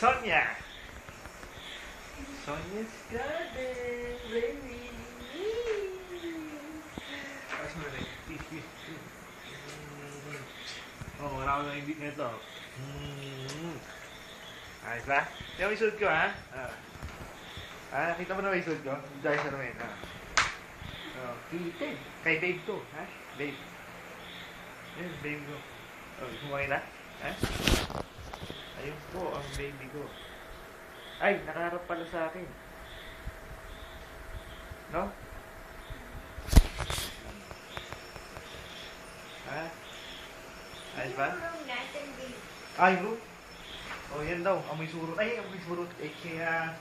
Sonia. Sonia's garden, baby. Ayos mo rin. Oh, marami na hindi nito. Mm. Ayos ba? Yung may suit ko, ha? Ah. Ah, nakita mo na may suit ko? Dahil sa namin, ha? Oh, kita. Kay babe to, ha? Babe. Yes, babe ko. Oh, mo makita? Ha? Ayun po, ang baby ko. Ay, nakaharap pala sa akin. No? Ha? Ayos ba? Ay, bro. Oh, yan daw. Amoy surot. Ay, amoy surot. Eh, kaya...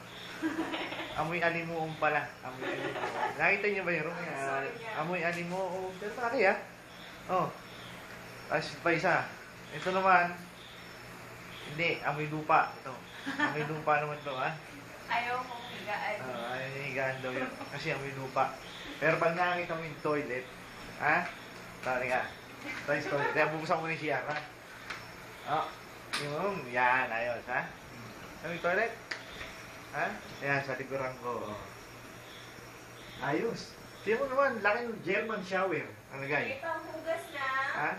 amoy alimuong pala. Amoy alimuong. Nakita niyo ba yun? Uh, amoy alimuong. Pero sa akin, ha? Oh. Tapos pa isa. Ito naman. Hindi, amoy lupa. Ito. Amoy lupa naman to, ha? Ayaw kong higaan. Uh, ayaw niya higaan daw yun. Kasi amoy lupa. Pero pag nakakita mo yung toilet, ha? Tari ka. Yung toilet. Kaya bubuksan mo na CR, ha? Oh. Yung, yan, ayos, ha? Yung toilet? Ha? Yan, sa likuran ko. Ayos. Tingnan mo naman, laki ng German shower. Ano guys? May panghugas na. Ha?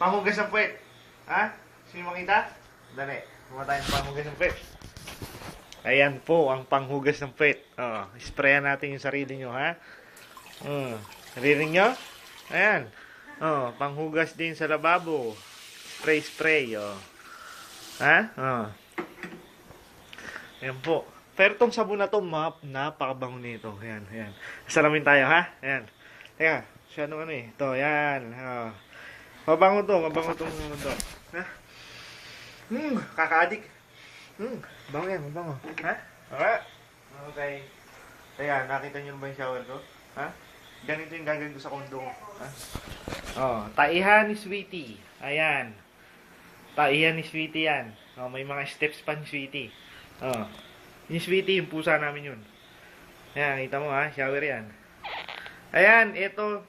Panghugas ng puwet. Ha? Sino makita? Dali. Kumuha tayo ng panghugas ng puwet. Ayan po ang panghugas ng puwet. Oh, sprayan natin yung sarili nyo, ha? Oh, narinig nyo? Ayan. Oh, panghugas din sa lababo. Spray, spray, oh. Ha? Oh. Ayan po. Pero tong sabon na to, map, napakabango nito. Ayan, ayan. Salamin tayo, ha? Ayan. Teka, siya ano ano eh. Ito, yan. Oh. Mabango to, mabango tong ano to. Ha? Hmm, kakaadik. Hmm, bango yan, mabango. Ha? Okay. Okay. Teka, nakita niyo ba yung shower ko? Ha? Ganito yung gagawin ko sa kondo ko. Ha? Oh, taihan ni Sweetie. Ayan. Taihan ni Sweetie yan. Oh, may mga steps pa ni Sweetie. Oh. Yung Sweetie, yung pusa namin yun. Ayan, kita mo ha, shower yan. Ayan, ito,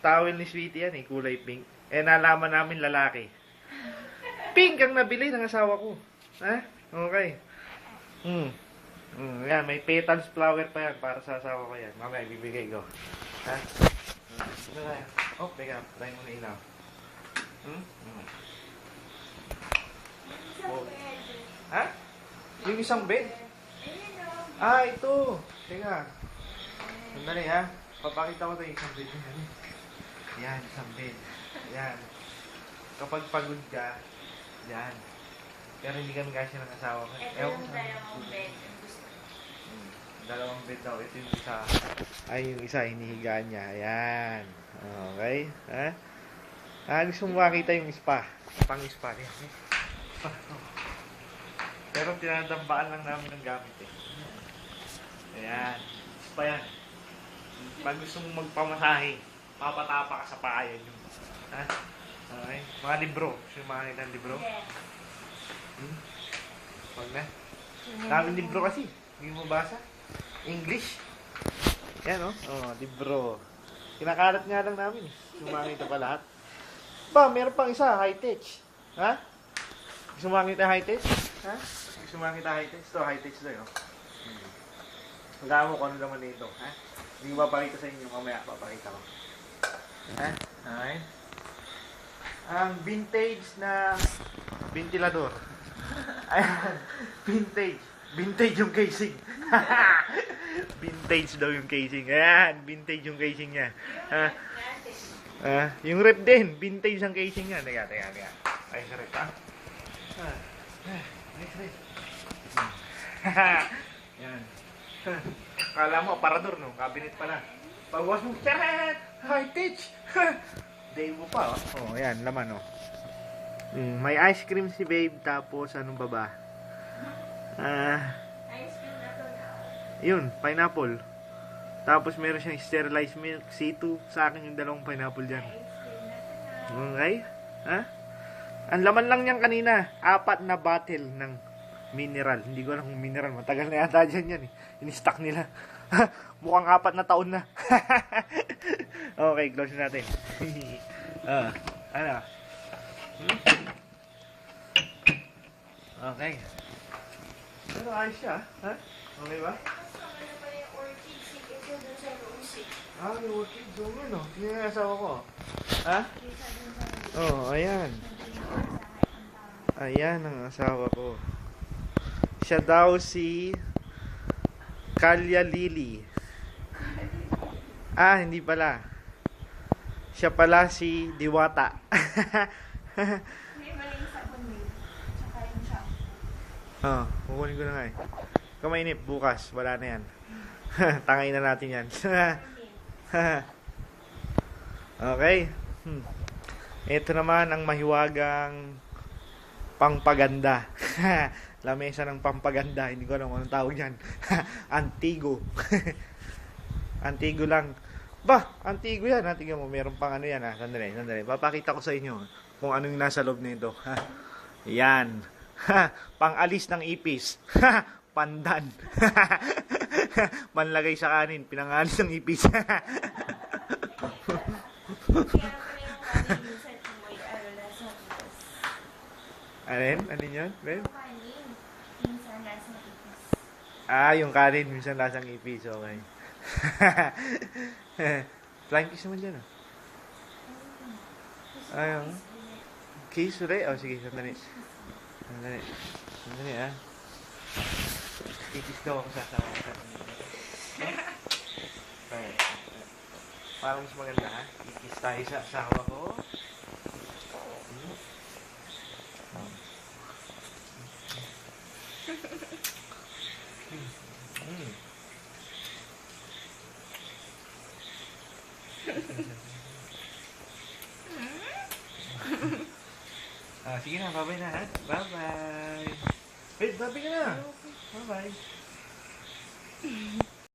towel ni Sweetie yan eh, kulay pink. Eh, nalaman namin lalaki. Pink ang nabili ng asawa ko. Ha? Okay. Hmm. Hmm, yan, may petals flower pa yan para sa asawa ko yan. Mamaya, bibigay ko. Ha? Hmm. Ito tayo. Oh, teka, tayo muna ilaw. Hmm? Hmm. Oh. Ha? Yung isang bed? Ah, ito. Teka. Sandali ha. Papakita ko tayo isang bed. Yan. Yan, isang bed. Yan. Kapag pagod ka, yan. Pero hindi kami kasi ng asawa ko. Ito Ewan yung dalawang bed. gusto. Hmm. Dalawang bed daw. Ito yung isa. Ay, yung isa, hinihigaan niya. Ayan. Okay. Ha? Ah, gusto mo makita yung spa. Pang spa. Yan. Spa. Pero tinadambaan lang namin ng gamit eh. Ayan. Spa yan. Pag gusto mong magpamasahe, papatapa ka sa paa yan yung. Ha? Okay. Mga libro. Gusto makita ng libro? Yes. Hmm? Wag na. Daming libro kasi. Hindi mo basa. English. Yan, oh. Oh, libro. Kinakalat nga lang namin. eh. Sumangit pa lahat. Ba, meron pang isa, high-tech. Ha? Gusto mo makita high-tech? Ha? Gusto mo makita high-tech? Ito, high-tech to, oh. Hmm. Magkakamu ko ano naman nito, ha? Hindi ko papakita sa inyo, mamaya papakita ko. Ha? Okay. Ang vintage na ventilador. Ayan, vintage. Vintage yung casing. vintage daw yung casing. Ayan, vintage yung casing niya. Ah, ah, yung rep din, vintage ang casing niya. Teka, teka, teka. Ay, sa rep, ha? Ah, ah, nice rep. Yan. Kala mo, aparador, no? Cabinet pala. Pagwas mo, charat! High touch! Day mo pa, oh. Oh, yan, laman, oh. Mm, may ice cream si babe, tapos anong baba? Ah, Ice cream na to na. yun, pineapple. Tapos meron siyang sterilized milk, C2. Sa akin yung dalawang pineapple dyan. Ice cream na to na. Okay? Ha? Ang laman lang niyan kanina, apat na bottle ng mineral. Hindi ko alam kung mineral. Matagal na yata dyan yan eh. In-stock nila. Mukhang apat na taon na. okay, close natin. ah, ano? Okay. Pero ayos siya, ha? Okay ba? Orchid. Ah, yung working doon yun, oh. Tingnan yung asawa ko. Ha? Oo, oh, ayan. Ayan ang asawa ko. Siya daw si Kalya Lily. Ah, hindi pala. Siya pala si Diwata. May maling sabon din. Tsaka yung shampoo. Oo, oh, kukunin ko na nga eh. Kamainip, bukas. Wala na yan. Tangay na natin yan. okay. Hmm. Ito naman ang mahiwagang pangpaganda. Lamesa ng pampaganda. Hindi ko alam kung anong tawag yan. Antigo. Antigo lang. Ba, Antigo yan. Ha? Tingnan mo, meron pang ano yan. Ha? Sandali, sandali. Papakita ko sa inyo kung anong nasa loob nito. Ha? Yan. Ha? Pang-alis ng ipis. Ha? Pandan. Manlagay sa kanin. Pinangalis ng ipis. Alin? Ano yun? Ben? Ah, yung kanin. Minsan lasang ipis. Okay. Flying kiss naman dyan, ah. Ayaw. Kiss ulit? Oh, sige, sandali. Sandali. Sandali, ah. Kikis daw ako sa asawa ko. Parang mas maganda, ha? Kikis tayo sa asawa ko. Ah, sige na, bye-bye na. Bye-bye. Wait, bye-bye ka na. Bye-bye.